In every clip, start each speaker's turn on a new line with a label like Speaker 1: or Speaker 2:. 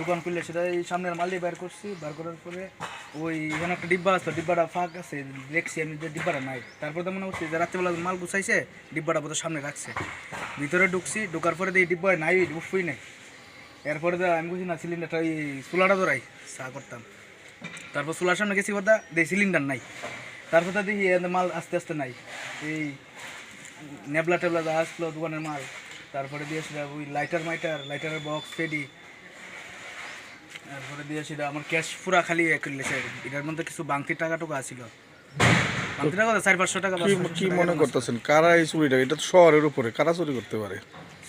Speaker 1: দোকান খুললে সেটা এই সামনের মাল দিয়ে বের করছি, বের করার পরে ওই এখানে একটা ডিব্বা আসতো ডিব্বাটা ফাঁক আছে, দেখছি আমি যে ডিব্বাটা নাই। তারপরে তো মনে হচ্ছে যে রাত্রেবেলা মাল গুছাইছে, ডিব্বাটা বোধহয় সামনে রাখছে। ভিতরে ঢুকছি, ঢোকার পরে দিয়ে ডিব্বায় নাই, উফুই নাই। এরপরে তো আমি বুঝি না সিলিন্ডারটা ওই চুলাটা ধরাই, চা করতাম। তারপর চুলার সামনে গেছি কথা দেখি সিলিন্ডার নাই। তারপর তো দেখি মাল আস্তে আস্তে নাই। এই নেবলা টেবলা আসলো দোকানের মাল, তারপরে দিয়েছিল ওই লাইটার মাইটার লাইটারের বক্স ফেডি তারপরে আমার ক্যাশ পুরা খালি করলেছে এটার মধ্যে কিছু বাংতি টাকা টুকু আসছিল বাংতি টাকা চার পাঁচশো টাকা
Speaker 2: কি মনে করতেছেন? কারা এই চুরিটা? এটা তো শহরের উপরে। কারা চুরি করতে পারে?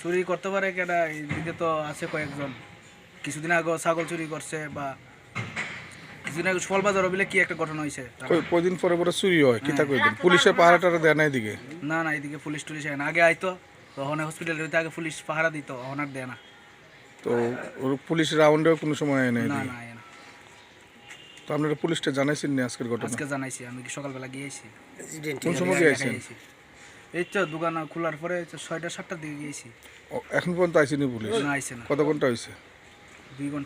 Speaker 1: চুরি করতে পারে কেটা এদিকে তো আছে কয়েকজন। কিছুদিন আগে ছাগল চুরি করছে বা কিছুদিন আগে ফল বাজার বলে কি একটা ঘটনা হয়েছে
Speaker 2: কয়দিন পরে পরে চুরি হয়? কি তা কইদিন পুলিশে পাহারা টারা দেয় না এদিকে?
Speaker 1: না না এদিকে পুলিশ টুলিশ হয় না। আগে আইতো তখন হসপিটালে আগে পুলিশ পাহারা দিত এখন আর দেয় না।
Speaker 2: তো ওর পুলিশ রাউন্ডেও কোনো সময় হয় না
Speaker 1: না
Speaker 2: তো আপনারা পুলিশটা জানাইছেন না আজকের ঘটনা?
Speaker 1: আজকে জানাইছি আমি কি সকালবেলা গিয়েছি?
Speaker 2: কোন সময় গিয়েছেন?
Speaker 1: এই তো দোকান খোলার পরে এই তো ছয়টা সাতটার দিকে গিয়েছি।
Speaker 2: ও, এখন পর্যন্ত আইসিনি পুলিশ?
Speaker 1: না আইসে না।
Speaker 2: কত ঘণ্টা হয়েছে
Speaker 1: দুই ঘণ্টা।